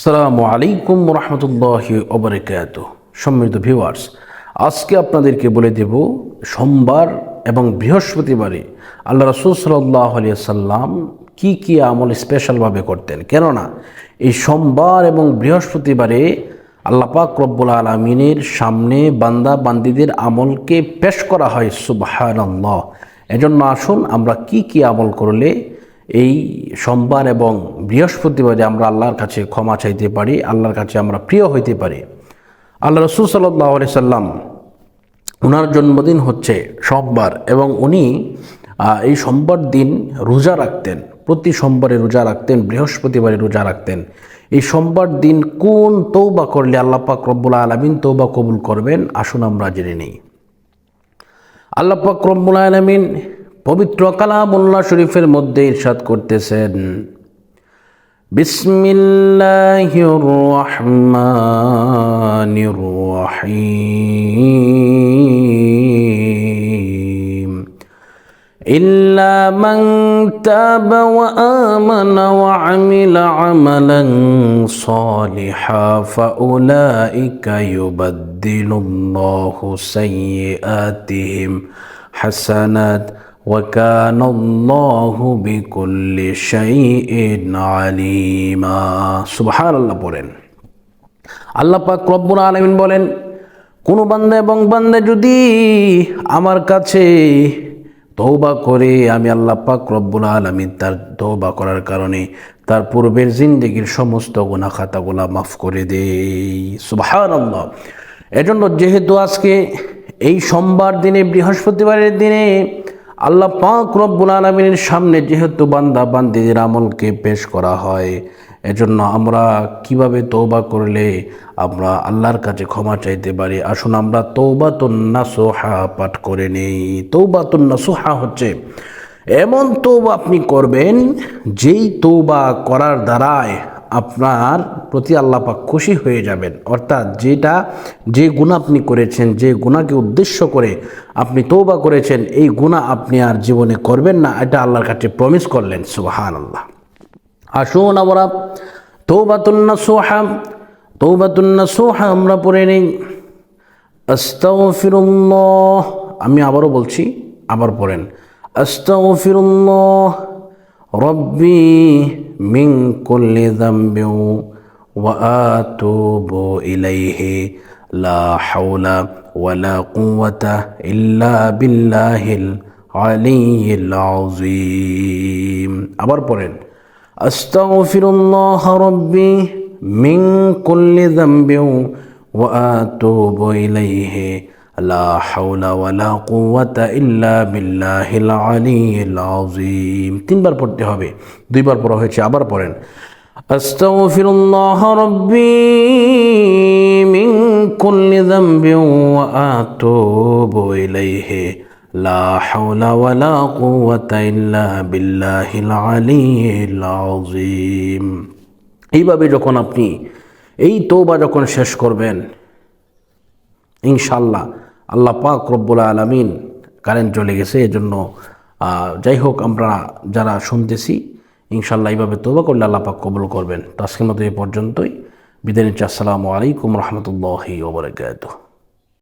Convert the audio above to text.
আসসালামু আলাইকুম রহমতুল্লাহ ওবরাকাত সম্মানিত ভিউয়ার্স, আজকে আপনাদেরকে বলে দেব, সোমবার এবং বৃহস্পতিবারে আল্লাহ রসুল সাল্লাহ সাল্লাম কী কী আমল স্পেশালভাবে করতেন। কেননা, এই সোমবার এবং বৃহস্পতিবারে আল্লাহ পাক রব্বুল আলমিনের সামনে বান্দা বান্দিদের আমলকে পেশ করা হয় সুবাহান্লাহ এজন্য আসুন আমরা কি কি আমল করলে এই সোমবার এবং বৃহস্পতিবারে আমরা আল্লাহর কাছে ক্ষমা চাইতে পারি, আল্লাহর কাছে আমরা প্রিয় হইতে পারি। আল্লাহ রসুল সাল্লাহ আলি সাল্লাম ওনার জন্মদিন হচ্ছে সোমবার এবং উনি এই সোমবার দিন রোজা রাখতেন, প্রতি সোমবারে রোজা রাখতেন, বৃহস্পতিবারে রোজা রাখতেন। এই সোমবার দিন কোন তৌবা করলে আল্লাহ পাক রব্বুল আলমিন তৌবা কবুল করবেন? আসুন আমরা জেনে নিই। আল্লাহ পাক রব্বুল আলমিন পবিত্র কালামুল্লাহ শরীফের মধ্যে ইরশাদ করতেছেন। বিসমিল্লাহির রহমানির রহিম ইল্লা মান তাবা ওয়া আমানা ওয়া আমিলা আমালান সালিহা ফাউলাইকা ইউবাদদিলুল্লাহু সাইয়্যাতিহিম হাসানাত وكان الله بكل شيء عليما سبحان الله বলেন আল্লাহ পাক রব্বুল আলামিন বলেন কোন বান্দা এবং বান্দা যদি আমার কাছে তৌবা করে আমি আল্লাহ পাক রব্বুল আলমিন তার তৌবা করার কারণে তার পূর্বের জিন্দগির সমস্ত গুণা খাতাগুলা মাফ করে দেই সুবাহান আল্লাহ এজন্য যেহেতু আজকে এই সোমবার দিনে বৃহস্পতিবারের দিনে আল্লাহ পাক রব্বুল আলমিনের সামনে যেহেতু বান্দা বান্দিদের আমলকে পেশ করা হয়, এজন্য আমরা কীভাবে তৌবা করলে আমরা আল্লাহর কাছে ক্ষমা চাইতে পারি? আসুন আমরা তৌবাতুন্না সোহা পাঠ করে নেই। তৌবাতুন্না সোহা হচ্ছে, এমন তৌবা আপনি করবেন, যেই তৌবা করার দ্বারায় আপনার প্রতি আল্লাহ পাক খুশি হয়ে যাবেন। অর্থাৎ যেটা, যে গুণা আপনি করেছেন, যে গুণাকে উদ্দেশ্য করে আপনি তৌবা করেছেন, এই গুণা আপনি আর জীবনে করবেন না, এটা আল্লাহর কাছে প্রমিস করলেন সুবাহান আল্লাহ আসুন আমরা তৌবাতুন্না সোহা তৌবাতুন্না সোহা আমরা পড়ে নেই। আস্তাগফিরুল্লাহ, আমি আবারও বলছি, আবার পড়েন। আস্তাগফিরুল্লাহ রব্বি মিন কুল্লি যামবিন ওয়া আতুবু ইলাইহি লা হাওলা ওয়ালা কুওয়াতা ইল্লা বিল্লাহিল আলিয়্যিল আযীম আবার পড়েন أستغفر الله ربي من كل ذنب وأتوب إليه لا حول ولا قوة إلا بالله العلي العظيم তিনবার পড়তে হবে দুইবার পড়া হয়েছে আবার পড়েন أستغفر الله ربي من كل ذنب وأتوب إليه لا حول ولا قوة إلا بالله العلي العظيم এইভাবে যখন আপনি এই তোবা যখন শেষ করবেন ইনশাল্লাহ আল্লাহ পাক রব্বুল আলমিন কারেন্ট চলে গেছে, এজন্য যাই হোক, আমরা যারা শুনতেছি ইনশাল্লাহ এইভাবে তোবা করলে আল্লাহ পাক কবুল করবেন। তো আজকের মতো এই পর্যন্তই। বিদায় নিচ্ছি। আসসালামু আলাইকুম রহমতুল্লাহি ওবরাকাতুহ